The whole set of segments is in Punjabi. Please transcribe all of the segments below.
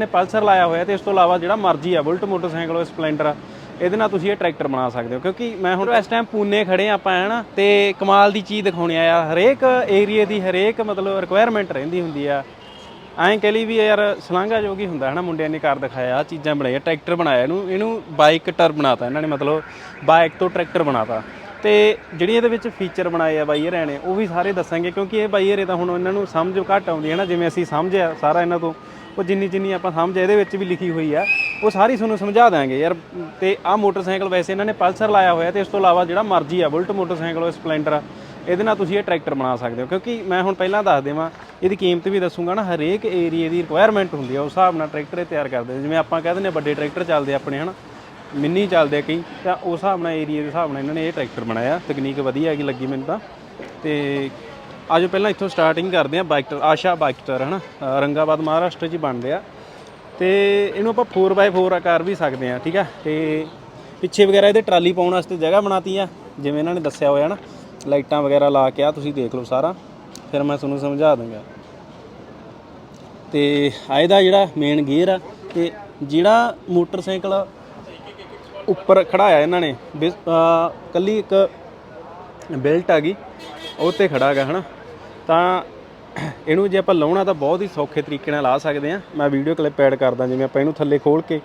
ਨੇ ਪਲਸਰ ਲਾਇਆ ਹੋਇਆ ਤੇ ਇਸ ਤੋਂ ਇਲਾਵਾ ਜਿਹੜਾ ਮਰਜ਼ੀ ਆ ਬੁਲਟ ਮੋਟਰਸਾਈਕਲ ਉਹ ਸਪਲੈਂਡਰ ਆ, ਇਹਦੇ ਨਾਲ ਤੁਸੀਂ ਇਹ ਟਰੈਕਟਰ ਬਣਾ ਸਕਦੇ ਹੋ। ਕਿਉਂਕਿ ਮੈਂ ਹੁਣ ਇਸ ਟਾਈਮ ਪੂਨੇ ਖੜੇ ਆ ਆਪਾਂ ਨਾ ਤੇ ਕਮਾਲ ਦੀ ਚੀਜ਼ ਦਿਖਾਉਣੀ ਆ ਹਰੇਕ ਏਰੀਏ ਦੀ ਹਰੇਕ ਮਤਲਬ ਰਿਕੁਆਇਰਮੈਂਟ ਰਹਿੰਦੀ ਹੁੰਦੀ ਆ। ਐਂ ਕਹ ਲਈ ਵੀ ਯਾਰ ਸਲਾਂਗਾ ਜੋਗੀ ਹੁੰਦਾ ਨਾ ਮੁੰਡਿਆਂ ਨੇ ਕਰ ਦਿਖਾਇਆ ਆਹ ਚੀਜ਼ਾਂ ਬਣਾਈਆਂ ਟਰੈਕਟਰ ਬਣਾਇਆ ਇਹਨੂੰ ਇਹਨੂੰ ਬਾਈਕ ਟਰ ਬਣਾਤਾ ਇਹਨਾਂ ਨੇ ਮਤਲਬ ਬਾਈਕ ਤੋਂ ਟਰੈਕਰ ਬਣਾਤਾ। ਤੇ ਜਿਹੜੀ ਇਹਦੇ ਵਿੱਚ ਫੀਚਰ ਬਣਾਏ ਆ ਬਾਈ ਨੇ ਉਹ ਵੀ ਸਾਰੇ ਦੱਸਾਂਗੇ ਕਿਉਂਕਿ ਇਹ ਬਾਈ ਹਰੇ ਤਾਂ ਹੁਣ ਇਹਨਾਂ ਨੂੰ ਸਮਝ ਘੱਟ ਆਉਂਦੀ ਹੈ ਨਾ ਜਿਵੇਂ ਅਸੀਂ ਸਮਝਿਆ ਸਾਰਾ ਇਹਨਾਂ ਤੋਂ। ਉਹ ਜਿੰਨੀ ਜਿੰਨੀ ਆਪਾਂ ਸਮਝ ਇਹਦੇ ਵਿੱਚ ਵੀ ਲਿਖੀ ਹੋਈ ਆ, ਉਹ ਸਾਰੀ ਤੁਹਾਨੂੰ ਸਮਝਾ ਦਾਂਗੇ ਯਾਰ। ਤੇ ਆਹ ਮੋਟਰਸਾਈਕਲ ਵੈਸੇ ਇਹਨਾਂ ਨੇ ਪਲਸਰ ਲਾਇਆ ਹੋਇਆ ਤੇ ਇਸ ਤੋਂ ਇਲਾਵਾ ਜਿਹੜਾ ਮਰਜ਼ੀ ਆ, ਬੁਲਟ ਮੋਟਰਸਾਈਕਲ ਸਪਲੈਂਡਰ ਆ, ਇਹਦੇ ਨਾਲ ਤੁਸੀਂ ਇਹ ਟਰੈਕਟਰ ਬਣਾ ਸਕਦੇ ਹੋ। ਕਿਉਂਕਿ ਮੈਂ ਹੁਣ ਪਹਿਲਾਂ ਦੱਸ ਦੇਵਾਂ, ਇਹਦੀ ਕੀਮਤ ਵੀ ਦੱਸੂਗਾ ਨਾ, ਹਰੇਕ ਏਰੀਏ ਦੀ ਰਿਕੁਆਇਰਮੈਂਟ ਹੁੰਦੀ ਆ, ਉਸ ਹਿਸਾਬ ਨਾਲ ਟਰੈਕਟਰ ਇਹ ਤਿਆਰ ਕਰਦੇ ਜਿਵੇਂ ਆਪਾਂ ਕਹਿੰਦੇ ਨੇ ਵੱਡੇ ਟਰੈਕਟਰ ਚੱਲਦੇ ਆ ਆਪਣੇ, ਹਨਾ? ਮਿੰਨੀ ਚੱਲਦੇ ਆ ਕਈ, ਤਾਂ ਉਸ ਹਿਸਾਬ ਨਾਲ ਏਰੀਆ ਦੇ ਹਿਸਾਬ ਨਾਲ ਇਹਨਾਂ ਨੇ ਇਹ ਟਰੈਕਟਰ ਬਣਾਇਆ। ਤਕਨੀਕ ਵਧੀਆ ਹੈਗੀ ਲੱਗੀ ਮੈਨੂੰ ਤਾਂ। ਤੇ ਆਜੋ ਪਹਿਲਾਂ ਇੱਥੋਂ ਸਟਾਰਟਿੰਗ ਕਰਦੇ ਆ ਬਾਈਕਟਰ ਆਸ਼ਾ ਬਾਈਕਟਰ ਹਨਾ? ਅ, ਰੰਗਾਬਾਦ ਮਹਾਰਾਸ਼ਟਰ 'ਚ ਬਣਦੇ ਆ। ਤੇ ਇਹਨੂੰ ਆਪਾਂ 4x4 ਆਕਾਰ ਵੀ ਸਕਦੇ ਆ ਠੀਕ ਆ? ਤੇ ਪਿੱਛੇ ਵਗੈਰਾ ਇਹਦੇ ਟਰਾਲੀ ਪਾਉਣ ਵਾਸਤੇ ਜਗ੍ਹਾ ਬਣਾਤੀ ਆ ਜਿਵੇਂ ਇਹਨਾਂ ਨੇ ਦੱਸਿਆ ਹੋਇਆ ਨਾ ਲਾਈਟਾਂ ਵਗੈਰਾ ਲਾ ਕੇ ਆ ਤੁਸੀਂ ਦੇਖ ਲਓ ਸਾਰਾ। ਫਿਰ ਮੈਂ ਤੁਹਾਨੂੰ ਸਮਝਾ ਦੂੰਗਾ। ਤੇ ਆ ਇਹਦਾ ਜਿਹੜਾ ਮੇਨ ਗੇਅਰ ਆ ਤੇ ਜਿਹੜਾ ਮੋਟਰਸਾਈਕਲ ਉੱਪਰ ਖੜਾਇਆ ਇਹਨਾਂ ਨੇ ਬਿਸ- ਅਹ ਕੱਲੀ ਇੱਕ ਬੈਲਟ ਆ ਗਈ ਉਹ ਤੇ ਖੜਾ ਹੈਗਾ ਹਨਾ? ਤਾਂ ਇਹਨੂੰ ਜੇ ਆਪਾਂ ਲਾਉਣਾ ਤਾਂ ਬਹੁਤ ਹੀ ਸੌਖੇ ਤਰੀਕੇ ਨਾਲ ਲਾ ਸਕਦੇ ਆ ਮੈਂ ਵੀਡੀਓ ਕਲਿੱਪ ਐਡ ਕਰਦਾ, ਜਿਵੇਂ ਆਪਾਂ ਇਹਨੂੰ ਥੱਲੇ ਖੋਲ ਕੇ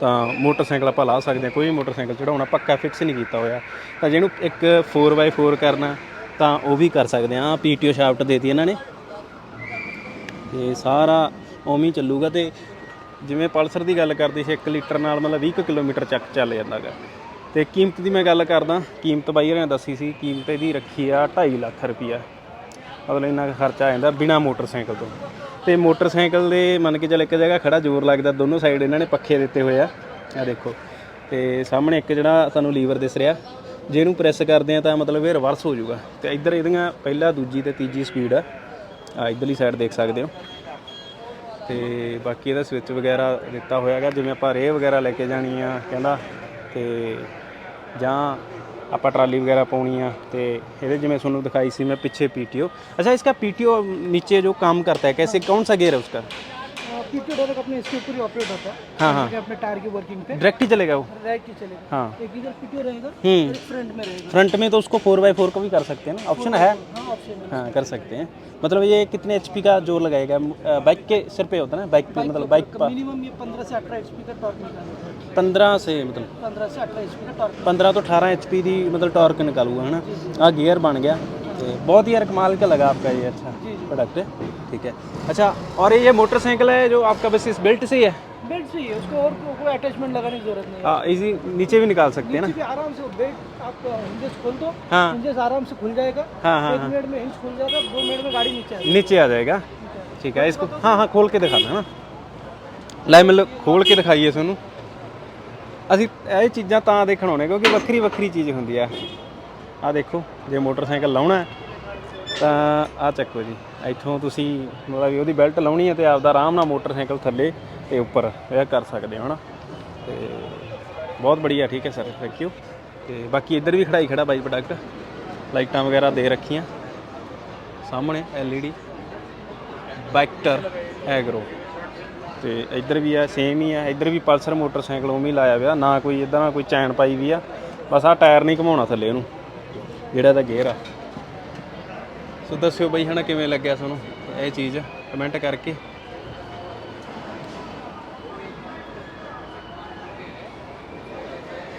ਤਾਂ ਮੋਟਰਸਾਈਕਲ ਆਪਾਂ ਲਾ ਸਕਦੇ ਆ ਕੋਈ ਵੀ ਮੋਟਰਸਾਈਕਲ ਚੜਾਉਣਾ, ਪੱਕਾ ਫਿਕਸ ਨਹੀਂ ਕੀਤਾ ਹੋਇਆ। ਤਾਂ ਜਿਹਨੂੰ ਇੱਕ 4x4 ਕਰਨਾ, ਤਾਂ ਉਹ ਵੀ ਕਰ ਸਕਦੇ ਆ ਪੀਟੀਓ ਸ਼ਾਫਟ ਦੇਤੀ ਇਹਨਾਂ ਨੇ। ਤੇ ਸਾਰਾ ਉਵੇਂ ਹੀ ਚੱਲੂਗਾ ਤੇ ਜਿਵੇਂ ਪਲਸਰ ਦੀ ਗੱਲ ਕਰਦੀ ਸੀ 1 ਲੀਟਰ ਨਾਲ ਮਤਲਬ 20 ਕੁ ਕਿਲੋਮੀਟਰ ਚੱਕ ਚੱਲ ਜਾਂਦਾਗਾ ਤੇ ਕੀਮਤ ਦੀ ਮੈਂ ਗੱਲ ਕਰਦਾ, ਕੀਮਤ ਬਾਈ ਹੋਰਾਂ ਨੇ ਦੱਸੀ ਸੀ, ਕੀਮਤ ਇਹਦੀ ਰੱਖੀ ਆ 2.5 ਲੱਖ ਰੁਪਈਆ। ਮਤਲਬ ਇੰਨਾ ਕੁ ਖਰਚਾ ਆ ਜਾਂਦਾ ਬਿਨਾ ਮੋਟਰਸਾਈਕਲ ਤੋਂ। ਤੇ ਮੋਟਰਸਾਈਕਲ ਦੇ ਮੰਨ ਕੇ ਚੱਲ ਇੱਕ ਜਗ੍ਹਾ ਖੜਾ ਜ਼ੋਰ ਲੱਗਦਾ, ਦੋਨੋਂ ਸਾਈਡ ਇਹਨਾਂ ਨੇ ਪੱਖੇ ਦਿੱਤੇ ਹੋਏ ਆ। ਆ ਦੇਖੋ, ਤੇ ਸਾਹਮਣੇ ਇੱਕ ਜਿਹੜਾ ਸਾਨੂੰ ਲੀਵਰ ਦਿਸ ਰਿਹਾ ਜੇ ਇਹਨੂੰ ਪ੍ਰੈਸ ਕਰਦੇ ਆ ਤਾਂ ਮਤਲਬ ਇਹ ਰਿਵਰਸ ਹੋ ਜਾਊਗਾ। ਤੇ ਇੱਧਰ ਇਹਦੀਆਂ ਪਹਿਲਾ, ਦੂਜੀ ਤੇ ਤੀਜੀ ਸਪੀਡ ਆ। ਆ ਇਧਰਲੀ ਸਾਈਡ ਦੇਖ ਸਕਦੇ ਹੋ। ਤੇ ਬਾਕੀ ਇਹਦਾ ਸਵਿਚ ਵਗੈਰਾ ਦਿੱਤਾ ਹੋਇਆ ਹੈਗਾ, ਜਿਵੇਂ ਆਪਾਂ ਰੇ ਵਗੈਰਾ ਲੈ ਕੇ ਜਾਣੀ ਆ, ਕਹਿੰਦਾ ਤੇ ਜਾਂ ਆਪਾਂ ਟਰਾਲੀ ਵਗੈਰਾ ਪਾਉਣੀ ਆ ਤੇ ਇਹਦੇ ਜਿਵੇਂ ਤੁਹਾਨੂੰ ਦਿਖਾਈ ਸੀ ਮੈਂ ਪਿੱਛੇ पीटीओ अच्छा इसका पीटीओ नीचे जो काम करता है कैसे कौन सा गेयर है उसका पीटी डायरेक्ट अपने इसके ऊपर ही ऑपरेट होता है हाँ हाँ कि अपने टायर की वर्किंग पे डायरेक्ट ही चलेगा वो राइट ही चलेगा हाँ एक इधर पीटी रहेगा हम्म एक फ्रंट में रहेगा फ्रंट में तो उसको फोर बाई फोर को भी कर सकते हैं ना ऑप्शन है हाँ ऑप्शन है हाँ कर सकते हैं मतलब ये कितने एचपी का जोर लगाएगा अ, बाइक के सिर पे होता है ना बाइक पे मतलब बाइक पर मिनिमम ये पंद्रह से अठारह एचपी का टॉर्क निकालेगा 15 से मतलब पंद्रह तो अठारह एच पी की मतलब टॉर्क निकालूगा है ना? आ गियर बन गया। तो बहुत ही यार कमाल का लगा आपका ये अच्छा प्रोडक्ट ठीक है। अच्छा और ये मोटरसाइकिल है जो आपका बस इस बेल्ट से ही है? बेल्ट से ही है उसको और कोई अटैचमेंट लगाने की ज़रूरत नहीं हाँ। इजी नीचे भी निकाल सकते हैं ना? आराम से बेल्ट आप हिंजेस खोल दो हाँ। हिंजेस आराम से खुल जाएगा। हाँ हाँ मिनट हाँ। में हिंज खुल जाएगा दो मिनट में गाड़ी नीचे नीचे आ जाएगा। ठीक है इसको हाँ हाँ खोल के दिखाना है ना। लाए मतलब खोल के दिखाइए सोनू ਅਸੀਂ ਇਹ ਚੀਜ਼ਾਂ ਤਾਂ ਦੇਖਣ ਆਉਣੇ ਕਿਉਂਕਿ ਵੱਖਰੀ ਵੱਖਰੀ ਚੀਜ਼ ਹੁੰਦੀ ਆ। ਆ ਦੇਖੋ, ਜੇ ਮੋਟਰਸਾਈਕਲ ਲਾਉਣਾ ਤਾਂ ਆ ਚੱਕੋ ਜੀ। ਇੱਥੋਂ ਤੁਸੀਂ ਮਤਲਬ ਵੀ ਉਹਦੀ ਬੈਲਟ ਲਾਉਣੀ ਹੈ ਤੇ ਆਪਦਾ ਆਰਾਮ ਨਾਲ ਮੋਟਰਸਾਈਕਲ ਥੱਲੇ ਤੇ ਉੱਪਰ, ਇਹ ਕਰ ਸਕਦੇ ਹੋ, ਹਨਾ? ਤੇ ਬਹੁਤ ਬੜੀਆ, ਠੀਕ ਹੈ ਸਰ ਥੈਂਕ ਯੂ ਤੇ ਬਾਕੀ ਇੱਧਰ ਵੀ ਖੜਾਈ ਖੜਾ ਬਾਈ ਪ੍ਰੋਡਕਟ। ਲਾਈਟਾਂ ਵਗੈਰਾ ਦੇ ਰੱਖੀਆਂ। ਸਾਹਮਣੇ LED ਬਾਈਕਟਰ ਐਗਰੋ। ਤੇ ਇੱਧਰ ਵੀ ਆ ਸੇਮ ਹੀ ਆ। ਇੱਧਰ ਵੀ ਪਲਸਰ ਮੋਟਰਸਾਈਕਲ ਉਵੇਂ ਹੀ ਲਾਇਆ ਹੋਇਆ, ਨਾ ਕੋਈ ਇਦਾਂ ਨਾ ਕੋਈ ਚੈਨ ਪਾਈ ਵੀ ਆ। ਬਸ ਆ ਟਾਇਰ ਨਹੀਂ ਘਮਾਉਣਾ ਥੱਲੇ ਉਹਨੂੰ ਜਿਹੜਾ ਇਹਦਾ ਗੇਅਰ ਆ। ਸੋ ਦੱਸਿਓ ਬਈ ਹਨਾ ਕਿਵੇਂ ਲੱਗਿਆ ਤੁਹਾਨੂੰ ਇਹ ਚੀਜ਼? ਕਮੈਂਟ ਕਰਕੇ।